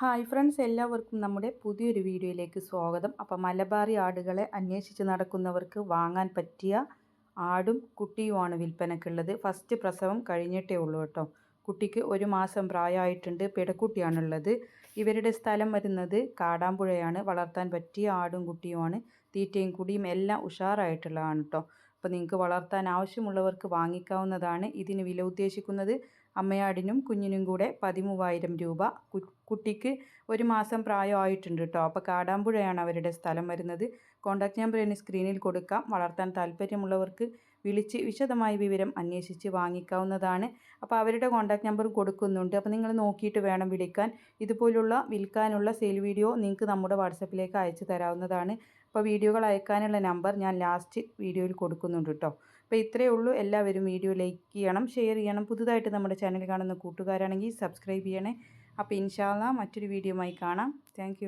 Hi friends എല്ലാവർക്കും നമ്മുടെ പുതിയൊരു വീഡിയോയിലേക്ക് സ്വാഗതം. അപ്പോൾ മലബാറി ആടുകളെ അന്വേഷിച്ച് നടക്കുന്നവർക്ക് വാങ്ങാൻ പറ്റിയ ആടും കുട്ടിയുമാണ് വിൽപ്പനക്കുള്ളത് ഫസ്റ്റ് പ്രസവം കഴിഞ്ഞിട്ടേ ഉള്ളൂ കേട്ടോ. കുട്ടിക്ക് ഒരു മാസം പ്രായമായിട്ടുണ്ട് പിടക്കുട്ടിയാണുള്ളത് ഇവരുടെ സ്ഥലം വരുന്നത് കാടാമ്പുഴയാണ്. വളർത്താൻ പറ്റിയ ആടും കുട്ടിയുമാണ്. തീറ്റയും കുടിയും എല്ലാം ഉഷാറായിട്ടുള്ളതാണ് കേട്ടോ. അപ്പോൾ നിങ്ങൾക്ക് വളർത്താൻ ആവശ്യമുള്ളവർക്ക് വാങ്ങിക്കാവുന്നതാണ് ഇതിന് വില ഉദ്ദേശിക്കുന്നത്. അമ്മയാടിനും കുഞ്ഞിനും കൂടെ പതിമൂവായിരം രൂപ. കുട്ടിക്ക് ഒരു മാസം പ്രായമായിട്ടുണ്ട് കേട്ടോ അപ്പോൾ കാടാമ്പുഴയാണ് അവരുടെ സ്ഥലം വരുന്നത്. കോൺടാക്ട് നമ്പർ ഇനി സ്ക്രീനിൽ കൊടുക്കാം. വളർത്താൻ താല്പര്യമുള്ളവർക്ക് വിളിച്ച് വിശദമായ വിവരം അന്വേഷിച്ച് വാങ്ങിക്കാവുന്നതാണ്. അപ്പോൾ അവരുടെ കോൺടാക്ട് നമ്പർ കൊടുക്കുന്നുണ്ട്. അപ്പോൾ നിങ്ങൾ നോക്കിയിട്ട് വേണം വിളിക്കാൻ. ഇതുപോലുള്ള വിൽക്കാനുള്ള സെയിൽ വീഡിയോ നിങ്ങൾക്ക് നമ്മുടെ വാട്സപ്പിലേക്ക് അയച്ചു തരാവുന്നതാണ്. അപ്പോൾ വീഡിയോകൾ അയക്കാനുള്ള നമ്പർ ഞാൻ ലാസ്റ്റ് വീഡിയോയിൽ കൊടുക്കുന്നുണ്ട് കേട്ടോ അപ്പോൾ ഇത്രയേ ഉള്ളൂ. എല്ലാവരും വീഡിയോ ലൈക്ക് ചെയ്യണം ഷെയർ ചെയ്യണം. പുതുതായിട്ട് നമ്മുടെ ചാനൽ കാണുന്ന കൂട്ടുകാരാണെങ്കിൽ സബ്സ്ക്രൈബ് ചെയ്യണേ. അപ്പോൾ ഇൻഷാല്ല മറ്റൊരു വീഡിയോയുമായി കാണാം. താങ്ക്